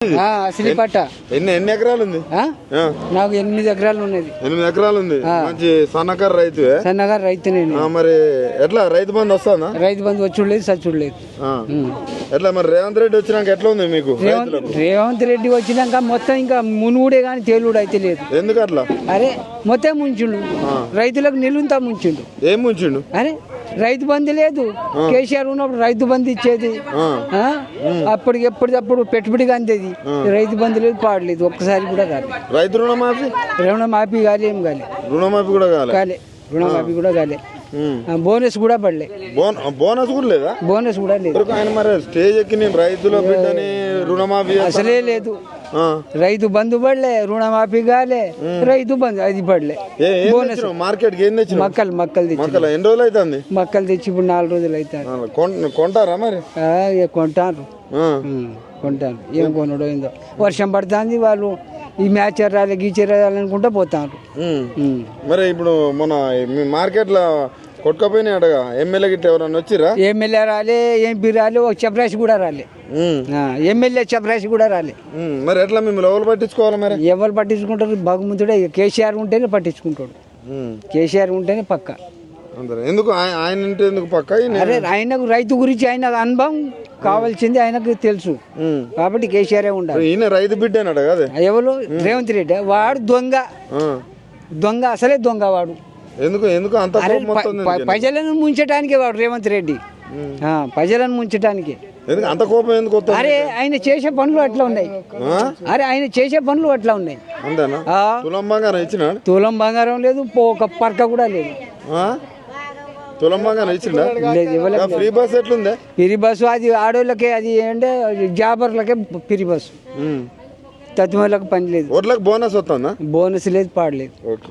ఆ, అసలు పట్ట ఎన్ని ఎన్ని ఎకరాలు ఉంది నాకు ఎనిమిది ఎకరాలు ఉన్నది ఎనిమిది ఎకరాలు ఉంది మంచి సన్నకారు రైతు సన్నగా రైతు నేను. మరి ఎట్లా? రైతు బంధు వస్తుందా? రైతు బంధు వచ్చుడు లేదు సచ్చుడు లేదు ఆ. ఎట్లా మరి రేవంత్ రెడ్డి వచ్చినాక ఎట్లా ఉంది మీకు రేవంత్ రెడ్డి వచ్చినాక మొత్తం ఇంకా మునుగుడే కానీ తేలుడు అయితే లేదు. ఎందుకు అట్లా అరే మొత్తం ముంచుండు. రైతులకు నిలుంతా ముంచుండు. ఏం ముంచిండు? అరే రైతు బంధు లేదు. కేసీఆర్ ఉన్నప్పుడు రైతు బంధు ఇచ్చేది? అప్పటికి ఎప్పటికప్పుడు పెట్టుబడిగా అందేది. రైతు బంధు లేదు పాడలేదు ఒక్కసారి కూడా కాలేదు రైతు రుణమాఫీ? రుణమాఫీ కాలే ఏం కాలే. రుణమాఫీ కూడా కాలే? కాలే రుణమాఫీ కూడా కాలే. బోనస్ కూడా పడలే. బోన్ బోనస్ కూడా లేదా? బోనస్ కూడా లేదు. ఆయన మరి స్టేజ్ ఎక్కి నేను రైతుల బిడ్డని రుణమాఫీ అసలే లేదు. రైతు బంధు పడలే రుణమాఫీ కాలే రైతు బంధు అది పడలే ఏం తెచ్చినావు మక్కలు మక్కలు తెచ్చి మక్కల ఎన్ని రోజులు అవుతుంది మక్కలు తెచ్చి ఇప్పుడు నాలుగు రోజులు అవుతారు కొన్- కొంటారా మరి కొంటారు కొంటాను ఏం కొనడో ఏందో వర్షం పడుతుంది వాళ్ళు ఈ మ్యాచ్ రాలే గీచర్ అనుకుంటా పోతారు. మరి ఇప్పుడు మన మార్కెట్లో కొట్టుకపోయినాయి అడగా ఎమ్మెల్యే గిట్ట ఎవరన్నా వచ్చిరా ఎమ్మెల్యే రాలే ఎంపీ రాలే ఒక చపరాసి కూడా రాలే. ఎమ్మెల్యే చపరాసి కూడా రాలే. మరి ఎట్లా మేము లోపల పట్టించుకోవాలి మరి? ఎవరు పట్టించుకుంటారు? భగవంతుడే. కేసీఆర్ ఉంటేనే పట్టించుకుంటాడు. కేసీఆర్ ఉంటేనే పక్క. అందరు ఎందుకు ఆయ- ఆయన ఎందుకు పక్క? అరే ఆయనకు రైతు గురించి ఆయన అనుభవం కావాల్సింది ఆయనకు తెలుసు. కాబట్టి కేసీఆర్ ఉండాలి. ఈయన రైతు బిడ్డ అన్నాడు కదా ఎవరు? రేవంత్ రెడ్డి. వాడు దొంగ. దొంగ అసలే దొంగ వాడు. ఎందుకు ఎందుకు అంత ప్రజలను ముంచటానికే వాడు రేవంత్ రెడ్డి. ఆ, ప్రజలను ముంచటానికి. ఎందుకు అంత కోపం ఎందుకు అరే ఆయన చేసే పనులు అట్లా ఉన్నాయి? అరే ఆయన చేసే పనులు అట్లా ఉన్నాయి. తులం బంగారం ఇచ్చినాడు? తులం బంగారం లేదు ఒక పరక కూడా లేదు? తులం బంగారం ఇవ్వలేదు. ఫ్రీ బస్ ఎట్లుందే? పిరి బస్సు అది ఆడోళ్ళకే అది ఏంటంటే జాబర్లకే పిరి బస్సు. తత్మలకు పని లేదు. ఒడ్లకు బోనస్ వస్తుందా? బోనస్ లేదు పాడలేదు ఓకే.